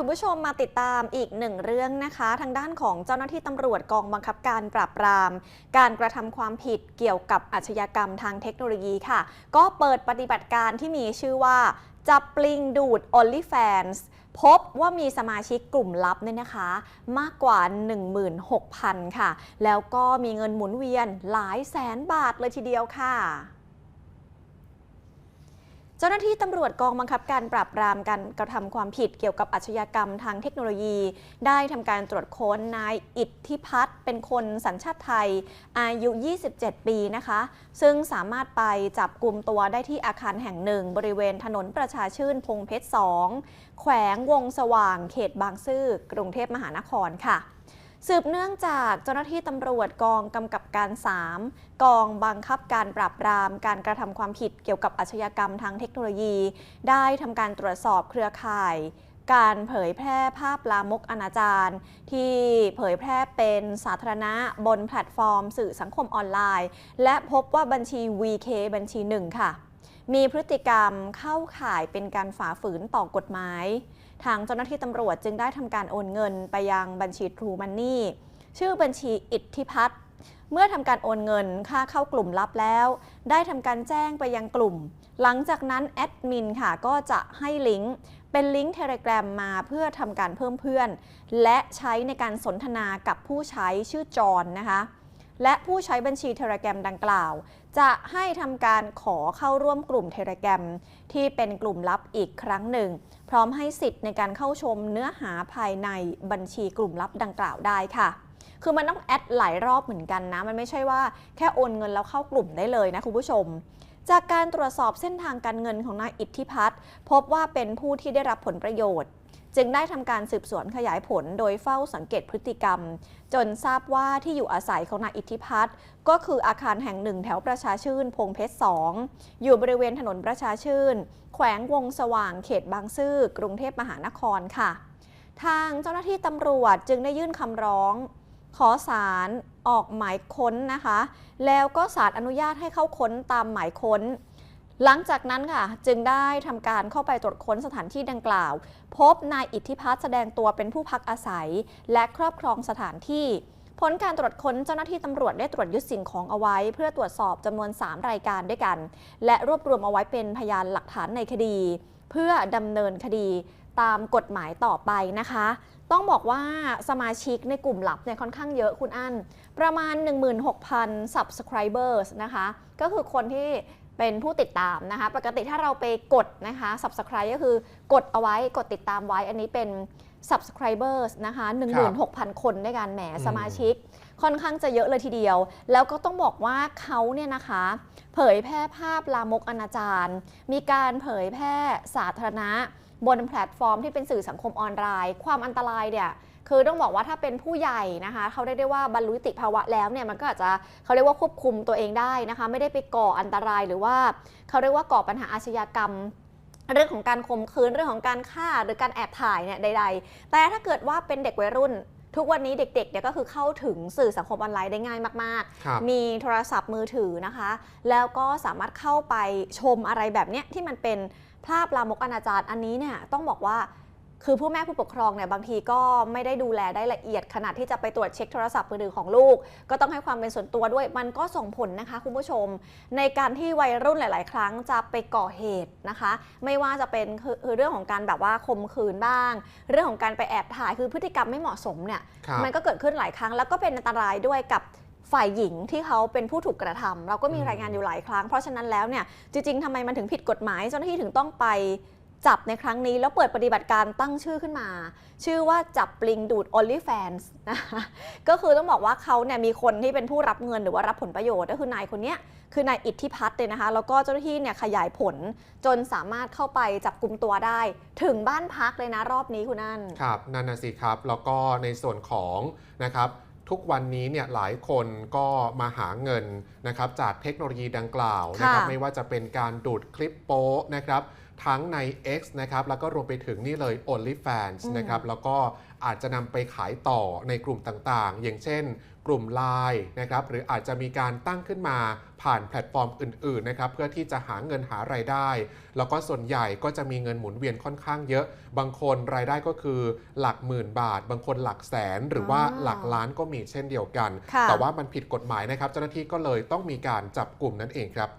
คุณผู้ชมมาติดตามอีกหนึ่งเรื่องนะคะ ทางด้านของเจ้าหน้าที่ตำรวจกองบังคับการปราบปราม การกระทำความผิดเกี่ยวกับอาชญากรรมทางเทคโนโลยีค่ะ ก็เปิดปฏิบัติการที่มีชื่อว่าจับปลิงดูด OnlyFans พบว่ามีสมาชิกกลุ่มลับเนี่ยนะคะ มากกว่า 16,000 ค่ะ แล้วก็มีเงินหมุนเวียนหลายแสนบาทเลยทีเดียวค่ะ เจ้าหน้าที่ตำรวจกองบังคับการปราบปรามการกระทำความผิดเกี่ยวกับอาชญากรรมทางเทคโนโลยี ได้ทำการตรวจค้นนายอิทธิพัฒน์เป็นคนสัญชาติไทย อายุ 27 ปีนะคะ ซึ่งสามารถไปจับกลุ่มตัวได้ที่อาคารแห่งหนึ่ง บริเวณถนนประชาชื่นพงเพชร 2 แขวงวงสว่างเขตบางซื่อกรุงเทพมหานครค่ะ สืบเนื่องจากเจ้าหน้าที่ตำรวจกองกำกับการ 3 กองบังคับการปราบปราม การกระทำความผิดเกี่ยวกับอาชญากรรมทางเทคโนโลยี ได้ทำการตรวจสอบเครือข่าย การเผยแพร่ภาพลามกอนาจารที่เผยแพร่เป็นสาธารณะบนแพลตฟอร์ม สื่อสังคมออนไลน์ และพบว่าบัญชี VK บัญชีหนึ่งค่ะ มีพฤติกรรมเข้าข่ายเป็นการฝ่าฝืนต่อกฎหมาย ทางเจ้าหน้าที่ตำรวจจึงได้ทำการโอนเงินไปยังบัญชี True Money ชื่อบัญชีอิทธิพัฒน์เมื่อทำการโอนเงินค่าเข้ากลุ่มลับแล้ว ได้ทำการแจ้งไปยังกลุ่ม หลังจากนั้นแอดมินค่ะก็จะให้ลิงก์เป็นลิงก์เทเล gram มาเพื่อทำการเพิ่มเพื่อน และใช้ในการสนทนากับผู้ใช้ชื่อจอนนะคะ และผู้ใช้บัญชีเทเล gram ดังกล่าว จะให้ทำการขอเข้าร่วมกลุ่มเทเล gram ที่เป็นกลุ่มลับอีกครั้งหนึ่ง พร้อมให้สิทธิ์ในการเข้าชมเนื้อหาภายในบัญชีกลุ่มลับดังกล่าวได้ค่ะคือมันต้องแอดหลายรอบเหมือนกันนะ มันไม่ใช่ว่าแค่โอนเงินแล้วเข้ากลุ่มได้เลยนะคุณผู้ชม จากการตรวจสอบเส้นทางการเงินของนายอิทธิพัฒน์พบว่าเป็นผู้ที่ได้รับผลประโยชน์ จึงได้ทำการสืบสวนขยายผลโดยเฝ้าสังเกตพฤติกรรม จนทราบว่าที่อยู่อาศัยของนายอิทธิพัฒน์ก็คืออาคารแห่งหนึ่งแถวประชาชื่น พงเพชร 2 อยู่บริเวณถนนประชาชื่น แขวงวงสว่างเขตบางซื่อกรุงเทพมหานครค่ะ ทางเจ้าหน้าที่ตำรวจจึงได้ยื่นคำร้อง ขอสารออกหมายค้นนะคะ แล้วก็สารอนุญาตให้เข้าค้นตามหมายค้น หลังจากนั้นค่ะจึงได้ทำการเข้าไปตรวจค้นสถานที่ดังกล่าว พบนายอิทธิพัฒน์แสดงตัวเป็นผู้พักอาศัย และครอบครองสถานที่ผลการตรวจค้นเจ้าหน้าที่ตำรวจได้ตรวจยึดสิ่งของเอาไว้ เพื่อตรวจสอบจำนวน 3 รายการด้วยกัน และรวบรวมเอาไว้เป็นพยานหลักฐานในคดี เพื่อดำเนินคดีตามกฎหมายต่อไปนะคะ ต้องบอกว่าสมาชิกในกลุ่มลับเนี่ยค่อนข้างเยอะคุณอั้น ประมาณ 16,000 subscribers นะคะ ก็คือคนที่ เป็นผู้ติดตามนะคะ ปกติถ้าเราไปกดนะคะ subscribe ก็คือกดเอาไว้กดติดตามไว้ อันนี้เป็น subscribers นะคะ16,000 คนด้วยกันแหมอืมสมาชิก ค่อนข้างจะเยอะเลยทีเดียว แล้วก็ต้องบอกว่าเขาเนี่ยนะคะ เผยแพร่ภาพลามกอนาจารมีการเผยแพร่สาธารณะ บนแพลตฟอร์มที่เป็นสื่อสังคมออนไลน์ ความอันตรายเนี่ย คือต้องบอกว่าถ้าเป็นผู้ใหญ่นะคะเขาได้ได้ว่าบรรลุนิติภาวะแล้วเนี่ยมันก็อาจจะเขาเรียกว่าควบคุมตัวเองได้นะคะ ไม่ได้ไปก่ออันตรายหรือว่าเขาเรียกว่าก่อปัญหาอาชญากรรมเรื่องของการข่มขืนเรื่องของการฆ่าหรือการแอบถ่ายเนี่ยใด ๆ แต่ถ้าเกิดว่าเป็นเด็กวัยรุ่น ทุกวันนี้เด็กๆเนี่ยก็คือเข้าถึงสื่อสังคมออนไลน์ได้ง่ายมากครับๆมีโทรศัพท์มือถือนะคะ แล้วก็สามารถเข้าไปชมอะไรแบบเนี้ยที่มันเป็นภาพลามกอนาจารอันนี้เนี่ยต้องบอกว่า คือผู้แม่ผู้ปกครองเนี่ยบางทีก็ไม่ได้ดูแลได้ละเอียดขนาดที่จะไปตรวจเช็คโทรศัพท์มือถือของลูก ก็ต้องให้ความเป็นส่วนตัวด้วย มันก็ส่งผลนะคะคุณผู้ชม ในการที่วัยรุ่นหลาย ๆ ครั้งจะไปก่อเหตุนะคะ ไม่ว่าจะเป็นคือคือเรื่องของการแบบว่าข่มขืนบ้าง เรื่องของการไปแอบถ่ายคือพฤติกรรมไม่เหมาะสมเนี่ยครับมันก็เกิดขึ้นหลายครั้ง แล้วก็เป็นอันตรายด้วยกับฝ่ายหญิงที่เขาเป็นผู้ถูกกระทำเราก็มีอืมรายงานอยู่หลายครั้ง เพราะฉะนั้นแล้วเนี่ยจริง ๆทำไมมันถึงผิดกฎหมายเจ้าหน้าที่ถึงต้องไป จับในครั้งนี้แล้วเปิดปฏิบัติการตั้งชื่อขึ้นมา ชื่อว่าจับปลิงดูด OnlyFans นะคะก็คือต้องบอกว่าเขาเนี่ยมีคนที่เป็นผู้รับเงินหรือว่ารับผลประโยชน์ก็คือนายคนเนี้ยคือนายอิทธิพัฒน์เลยนะคะ แล้วก็เจ้าหน้าที่เนี่ยขยายผลจนสามารถเข้าไปจับกลุ่มตัวได้ ถึงบ้านพักเลยนะรอบนี้คุณอันครับนั่นนะสิครับ แล้วก็ในส่วนของนะครับทุกวันนี้เนี่ยหลายคนก็มาหาเงินนะครับจากเทคโนโลยีดังกล่าวนะครับค่ะไม่ว่าจะเป็นการดูดคลิปโป๊นะครับ ทั้งใน X นะครับ แล้วก็รวมไปถึงนี่เลย OnlyFans อืมนะครับ แล้วก็อาจจะนำไปขายต่อในกลุ่มต่างๆ อย่างเช่น กลุ่ม Line นะครับ หรืออาจจะมีการตั้งขึ้นมาผ่านแพลตฟอร์มอื่นๆ นะครับ เพื่อที่จะหาเงินหารายได้ แล้วก็ส่วนใหญ่ก็จะมีเงินหมุนเวียนค่อนข้างเยอะ บางคนรายได้ก็คือหลักหมื่นบาท บางคนหลักแสน หรือว่าอ๋อหลักล้านก็มีเช่นเดียวกันค่ะแต่ว่ามันผิดกฎหมายนะครับ เจ้าหน้าที่ก็เลยต้องมีการจับกลุ่มนั่นเองครับ